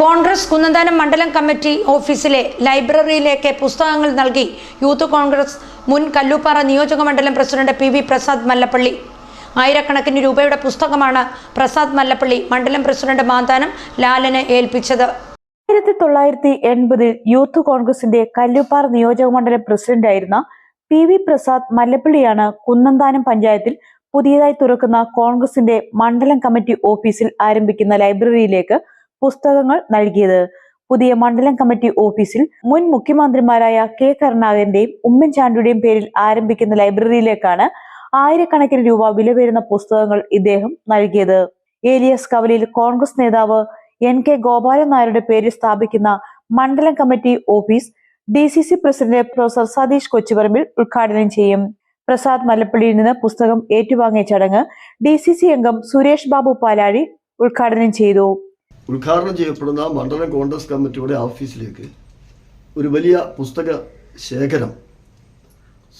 കോൺഗ്രസ് കുന്നന്താനം മണ്ഡലം കമ്മിറ്റി ഓഫീസിലെ ലൈബ്രറിയിലേക്ക് പുസ്തകങ്ങൾ നൽകി. യൂത്ത് കോൺഗ്രസ് മുൻ കല്ലൂപ്പാറ നിയോജക മണ്ഡലം president P V Prasad Mallappally. ആയിരക്കണക്കിന് രൂപയുടെ പുസ്തകമാണ് പ്രസാദ് മല്ലപ്പള്ളി മണ്ഡലം പ്രസിഡന്റ് മാന്താനം ലാലന് ഏൽപ്പിച്ചത്. ആയിരത്തി തൊള്ളായിരത്തി എൺപതിൽ യൂത്ത് കോൺഗ്രസിന്റെ കല്ലുപ്പാറ നിയോജക മണ്ഡലം പ്രസിഡന്റായിരുന്ന പി വി പ്രസാദ് മല്ലപ്പള്ളിയാണ് കുന്നന്താനം പഞ്ചായത്തിൽ പുതിയതായി തുറക്കുന്ന കോൺഗ്രസിന്റെ മണ്ഡലം കമ്മിറ്റി ഓഫീസിൽ ആരംഭിക്കുന്ന ലൈബ്രറിയിലേക്ക് പുസ്തകങ്ങൾ നൽകിയത്. പുതിയ മണ്ഡലം കമ്മിറ്റി ഓഫീസിൽ മുൻ മുഖ്യമന്ത്രിമാരായ കെ കരുണാകരന്റെയും ഉമ്മൻചാണ്ടിയുടെയും പേരിൽ ആരംഭിക്കുന്ന ലൈബ്രറിയിലേക്കാണ് ആയിരക്കണക്കിന് രൂപ വില വരുന്ന പുസ്തകങ്ങൾ ഇദ്ദേഹം നൽകിയത്. ഏലിയസ് കവലയിൽ കോൺഗ്രസ് നേതാവ് എൻ കെ ഗോപാലൻ നായരുടെ പേരിൽ സ്ഥാപിക്കുന്ന മണ്ഡലം committee office D C C president professor Satheesh Kochuparambil ഉദ്ഘാടനം ചെയ്യും. പ്രസാദ് മലപ്പള്ളിയിൽ നിന്ന് പുസ്തകം ഏറ്റുവാങ്ങിയ ചടങ്ങ് ഡി സി സി അംഗം സുരേഷ് ബാബു പാലാഴി ഉദ്ഘാടനം ചെയ്തു. ഉദ്ഘാടനം ചെയ്യപ്പെടുന്ന മണ്ഡലം കോൺഗ്രസ് കമ്മിറ്റിയുടെ ഓഫീസിലേക്ക് ഒരു വലിയ പുസ്തക ശേഖരം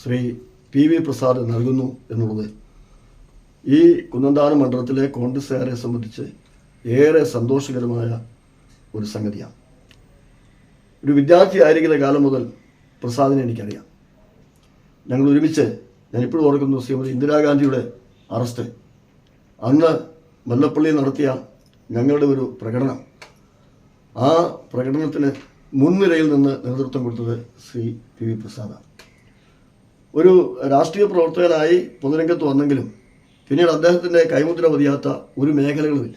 ശ്രീ പി വി പ്രസാദ് നൽകുന്നു എന്നുള്ളത്. ഈ കുന്നന്താനം മണ്ഡലത്തിലെ കോൺഗ്രസ്സുകാരെ സംബന്ധിച്ച് ഏറെ സന്തോഷകരമായ ഒരു സംഗതിയാണ്. ഒരു വിദ്യാർത്ഥി ആയിരിക്കുന്ന കാലം മുതൽ പ്രസാദിനെ എനിക്കറിയാം. ഞങ്ങൾ ഒരുമിച്ച് ഞാനിപ്പോഴും ഓർക്കുന്നു ശ്രീമതി ഇന്ദിരാഗാന്ധിയുടെ അറസ്റ്റ്. അന്ന് മല്ലപ്പള്ളി നടത്തിയ ഞങ്ങളുടെ ഒരു പ്രകടനം. ആ പ്രകടനത്തിന് മുൻനിരയിൽ നിന്ന് നേതൃത്വം കൊടുത്തത് ശ്രീ പി വി പ്രസാദാണ്. ഒരു രാഷ്ട്രീയ പ്രവർത്തകനായി പൊതുരംഗത്ത് വന്നെങ്കിലും പിന്നീട് അദ്ദേഹത്തിന്റെ കൈമുദ്ര പതിയാത്ത ഒരു മേഖലകളുമില്ല.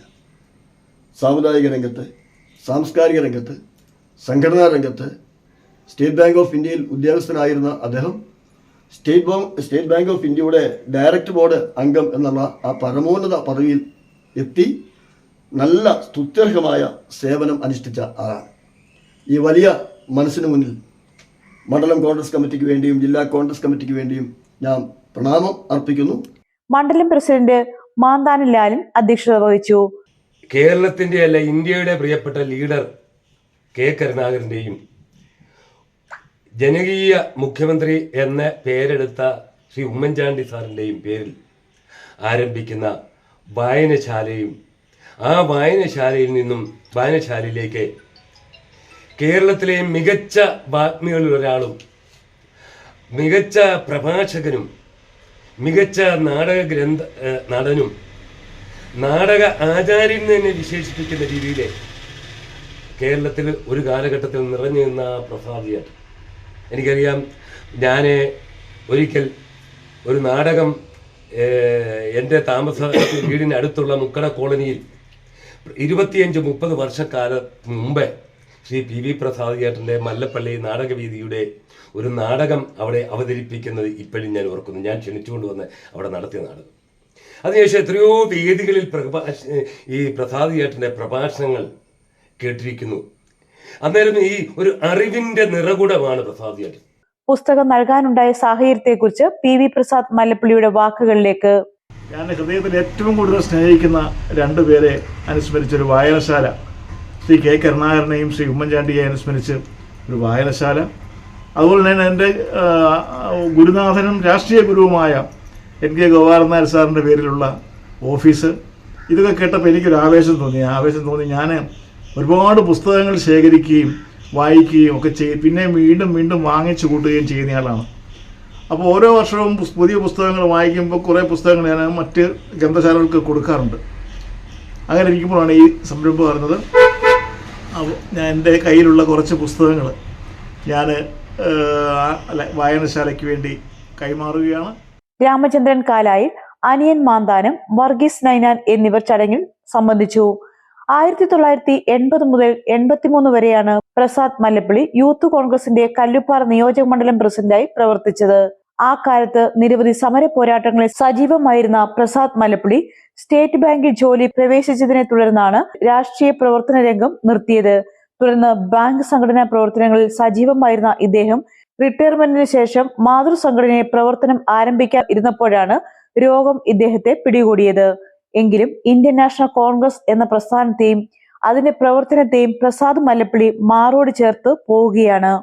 സാമുദായിക രംഗത്ത് സാംസ്കാരിക രംഗത്ത് സംഘടനാ രംഗത്ത് സ്റ്റേറ്റ് ബാങ്ക് ഓഫ് ഇന്ത്യയിൽ ഉദ്യോഗസ്ഥനായിരുന്ന അദ്ദേഹം state bank state bank of ഇന്ത്യയുടെ ഡയറക്റ്റ് ബോർഡ് അംഗം എന്നുള്ള ആ പരമോന്നത പദവിയിൽ എത്തി നല്ല സ്തുത്യർഹമായ സേവനം അനുഷ്ഠിച്ച ആളാണ്. ഈ വലിയ മനസ്സിന് മുന്നിൽ മണ്ഡലം കോൺഗ്രസ് കമ്മിറ്റിക്ക് വേണ്ടിയും ജില്ലാ കോൺഗ്രസ് കമ്മിറ്റിക്ക് വേണ്ടിയും ഞാൻ പ്രണാമം അർപ്പിക്കുന്നു. മണ്ഡലം പ്രസിഡന്റ് മാന്താനം ലാലും അധ്യക്ഷത വഹിച്ചു. കേരളത്തിന്റെ അല്ല ഇന്ത്യയുടെ പ്രിയപ്പെട്ട ലീഡർ കെ കരുണാകരന്റെയും ജനകീയ മുഖ്യമന്ത്രി എന്ന പേരെടുത്ത ശ്രീ ഉമ്മൻചാണ്ടി സാറിന്റെയും പേരിൽ ആരംഭിക്കുന്ന വായനശാലയും ആ വായനശാലയിൽ നിന്നും വായനശാലയിലേക്ക് കേരളത്തിലെ മികച്ച വാഗ്മികളിൽ ഒരാളും മികച്ച പ്രഭാഷകനും മികച്ച നാടക ഗ്രന്ഥ നടനും നാടക ആചാര്യൻ തന്നെ വിശേഷിപ്പിക്കുന്ന രീതിയിൽ കേരളത്തിൽ ഒരു കാലഘട്ടത്തിൽ നിറഞ്ഞു നിന്ന ആ പ്രസാദിയാൻ എനിക്കറിയാം ഞാൻ ഒരിക്കൽ ഒരു നാടകം എന്റെ താമസ വീടിന് അടുത്തുള്ള മുക്കട കോളനിയിൽ ഇരുപത്തിയഞ്ച് മുപ്പത് വർഷക്കാലം മുമ്പേ ശ്രീ പി വി പ്രസാദ് ചേട്ടന്റെ മല്ലപ്പള്ളി നാടകവീതിയുടെ ഒരു നാടകം അവിടെ അവതരിപ്പിക്കുന്നത് ഇപ്പോഴും ഞാൻ ഓർക്കുന്നു. ഞാൻ ക്ഷണിച്ചുകൊണ്ട് വന്ന് അവിടെ നടത്തിയ നാടകം. അതിനുശേഷം എത്രയോ വേദികളിൽ പ്രഭാഷ ഈ പ്രസാദ് ചേട്ടന്റെ പ്രഭാഷണങ്ങൾ കേട്ടിരിക്കുന്നു. അന്നേരം ഈ ഒരു അറിവിന്റെ നിറകുടമാണ് പ്രസാദ് ചേട്ടൻ. പുസ്തകം നൽകാനുണ്ടായ സാഹചര്യത്തെക്കുറിച്ച് പി വി പ്രസാദ് മല്ലപ്പള്ളിയുടെ വാക്കുകളിലേക്ക് ഞാൻ ഹൃദയത്തിൽ ഏറ്റവും കൂടുതൽ സ്നേഹിക്കുന്ന രണ്ടു പേരെ അനുസ്മരിച്ചൊരു വായനശാല. ശ്രീ കെ കരുണാകരനെയും ശ്രീ ഉമ്മൻചാണ്ടിയെ അനുസ്മരിച്ച് ഒരു വായനശാല. അതുപോലെ തന്നെ എന്റെ ഗുരുനാഥനും രാഷ്ട്രീയ ഗുരുവുമായ എൻ കെ ഗോപാലൻ നായർ സാറിന്റെ പേരിലുള്ള ഓഫീസ്. ഇതൊക്കെ കേട്ടപ്പോൾ എനിക്കൊരു ആവേശം തോന്നി. ആവേശം തോന്നി ഞാൻ ഒരുപാട് പുസ്തകങ്ങൾ ശേഖരിക്കുകയും വായിക്കുകയും ഒക്കെ ചെയ്യും പിന്നെ വീണ്ടും വീണ്ടും വാങ്ങിച്ചു കൂട്ടുകയും ചെയ്യുന്നയാളാണ് അപ്പോൾ ഓരോ വർഷവും പുതിയ പുസ്തകങ്ങൾ വായിക്കുമ്പോൾ കുറേ പുസ്തകങ്ങൾ ഞാൻ മറ്റ് ഗ്രന്ഥശാലകൾക്ക് കൊടുക്കാറുണ്ട്. അങ്ങനെ ഇരിക്കുമ്പോഴാണ് ഈ സംരംഭം പറഞ്ഞത് ഞാൻ എന്റെ കയ്യിലുള്ള കുറച്ച് പുസ്തകങ്ങൾ ഞാൻ വായനശാലയ്ക്ക് വേണ്ടി കൈമാറുകയാണ്. രാമചന്ദ്രൻ കാലായിൽ അനിയൻ മാന്താനം വർഗീസ് നൈനാൻ എന്നിവർ ചടങ്ങിൽ സംബന്ധിച്ചു. ആയിരത്തി തൊള്ളായിരത്തി എൺപത് മുതൽ എൺപത്തിമൂന്ന് വരെയാണ് പ്രസാദ് മല്ലപ്പള്ളി യൂത്ത് കോൺഗ്രസിന്റെ കല്ലുപ്പാറ നിയോജക മണ്ഡലം പ്രസിഡന്റായി പ്രവർത്തിച്ചത്. ആ കാലത്ത് നിരവധി സമര പോരാട്ടങ്ങളിൽ സജീവമായിരുന്ന പ്രസാദ് മലപ്പുളി സ്റ്റേറ്റ് ബാങ്കിൽ ജോലി പ്രവേശിച്ചതിനെ തുടർന്നാണ് രാഷ്ട്രീയ പ്രവർത്തന രംഗം നിർത്തിയത്. തുടർന്ന് ബാങ്ക് സംഘടനാ പ്രവർത്തനങ്ങളിൽ സജീവമായിരുന്ന ഇദ്ദേഹം റിട്ടയർമെന്റിന് ശേഷം മാതൃസംഘടനയെ പ്രവർത്തനം ആരംഭിക്കാൻ ഇരുന്നപ്പോഴാണ് രോഗം ഇദ്ദേഹത്തെ പിടികൂടിയത്. എങ്കിലും ഇന്ത്യൻ നാഷണൽ കോൺഗ്രസ് എന്ന പ്രസ്ഥാനത്തെയും അതിന്റെ പ്രവർത്തനത്തെയും പ്രസാദ് മല്ലപ്പള്ളി മാറോട് ചേർത്ത് പോവുകയാണ്.